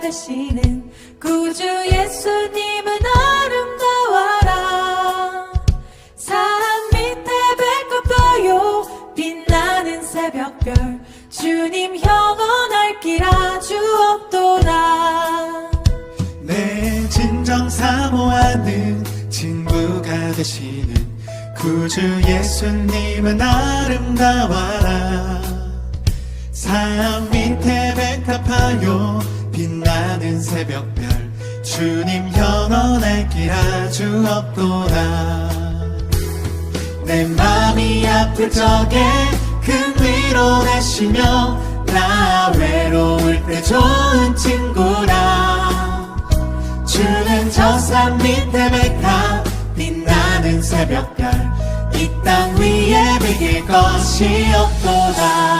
되시는 구주 예수님은 아름다워라. 산 밑에 배꼽 떠요 빛나는 새벽별. 주님 영원할 길 아 주 없도다. 내 진정 사모하는 친구가 되시는 구주 예수님은 아름다워라. 산 밑에 빛나는 새벽별 주님 영원할 길 아주 없도다 내 맘이 아플 적에 큰 위로 되시며 나 외로울 때 좋은 친구라 주는 저 산 밑에 백합 빛나는 새벽별 이 땅 위에 비길 것이 없도다